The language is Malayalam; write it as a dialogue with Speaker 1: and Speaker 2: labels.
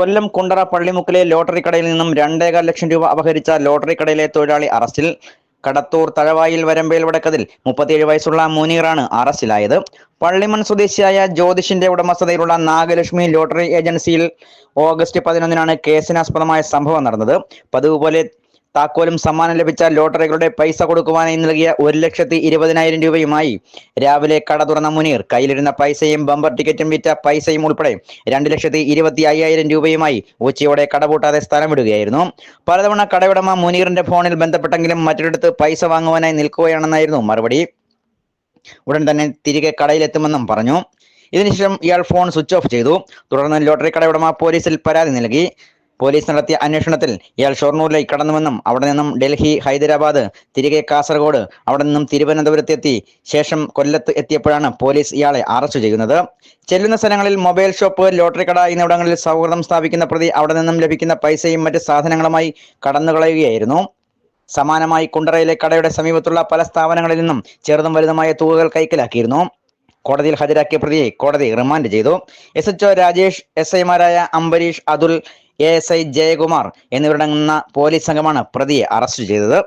Speaker 1: കൊല്ലം കുണ്ടറ പള്ളിമുക്കിലെ ലോട്ടറി കടയിൽ നിന്നും രണ്ടേകാൽ ലക്ഷം രൂപ അപഹരിച്ച ലോട്ടറി കടയിലെ തൊഴിലാളി അറസ്റ്റിൽ കടത്തൂർ തഴവായിൽ വരമ്പേൽ വടക്കതിൽ മുപ്പത്തിയേഴ് വയസ്സുള്ള മുനീറാണ് അറസ്റ്റിലായത്. പള്ളിമൺ സ്വദേശിയായ ജ്യോതിഷിന്റെ ഉടമസ്ഥതയിലുള്ള നാഗലക്ഷ്മി ലോട്ടറി ഏജൻസിയിൽ ഓഗസ്റ്റ് പതിനൊന്നിനാണ് കേസിനാസ്പദമായ സംഭവം നടന്നത്. പതിവ് പോലെ താക്കോലും സമ്മാനം ലഭിച്ച ലോട്ടറികളുടെ പൈസ കൊടുക്കുവാനായി നൽകിയ ഒരു ലക്ഷത്തി ഇരുപതിനായിരം രൂപയുമായി രാവിലെ കട തുറന്ന മുനീർ കയ്യിലിരുന്ന പൈസയും ബമ്പർ ടിക്കറ്റും വിറ്റ പൈസയും ഉൾപ്പെടെ രണ്ട് ലക്ഷത്തി ഇരുപത്തി അയ്യായിരം രൂപയുമായി ഉച്ചയോടെ കടപൂട്ടാതെ സ്ഥലം വിടുകയായിരുന്നു. പലതവണ കടയുടമ മുനീറിന്റെ ഫോണിൽ ബന്ധപ്പെട്ടെങ്കിലും മറ്റൊരിടത്ത് പൈസ വാങ്ങുവാനായി നിൽക്കുകയാണെന്നായിരുന്നു മറുപടി. ഉടൻ തന്നെ തിരികെ കടയിലെത്തുമെന്നും പറഞ്ഞു. ഇതിനുശേഷം ഇയാൾ ഫോൺ സ്വിച്ച് ഓഫ് ചെയ്തു. തുടർന്ന് ലോട്ടറി കടയുടമ പോലീസിൽ പരാതി നൽകി. പോലീസ് നടത്തിയ അന്വേഷണത്തിൽ ഇയാൾ ഷൊർണൂരിലേക്ക് കടന്നുവെന്നും അവിടെ നിന്നും ഡൽഹി ഹൈദരാബാദ് തിരികെ കാസർഗോഡ് അവിടെ നിന്നും തിരുവനന്തപുരത്തെത്തി ശേഷം കൊല്ലത്ത് എത്തിയപ്പോഴാണ് പോലീസ് ഇയാളെ അറസ്റ്റ് ചെയ്യുന്നത്. ചെല്ലുന്ന സ്ഥലങ്ങളിൽ മൊബൈൽ ഷോപ്പ് ലോട്ടറി കട എന്നിവിടങ്ങളിൽ സൗഹൃദം സ്ഥാപിക്കുന്ന പ്രതി അവിടെ നിന്നും ലഭിക്കുന്ന പൈസയും മറ്റ് സാധനങ്ങളുമായി കടന്നുകളയുകയായിരുന്നു. സമാനമായി കുണ്ടറയിലെ കടയുടെ സമീപത്തുള്ള പല സ്ഥാപനങ്ങളിൽ നിന്നും ചെറുതും വലുതുമായ തുകകൾ കൈക്കലാക്കിയിരുന്നു. കോടതിയിൽ ഹാജരാക്കിയ പ്രതിയെ കോടതി റിമാൻഡ് ചെയ്തു. എസ് എച്ച്ഒ രാജേഷ് എസ് ഐമാരായ Ambareesh Athul A S I Jayakumar എന്നിവരടങ്ങുന്ന പോലീസ് സംഘമാണ് പ്രതിയെ അറസ്റ്റ് ചെയ്തത്.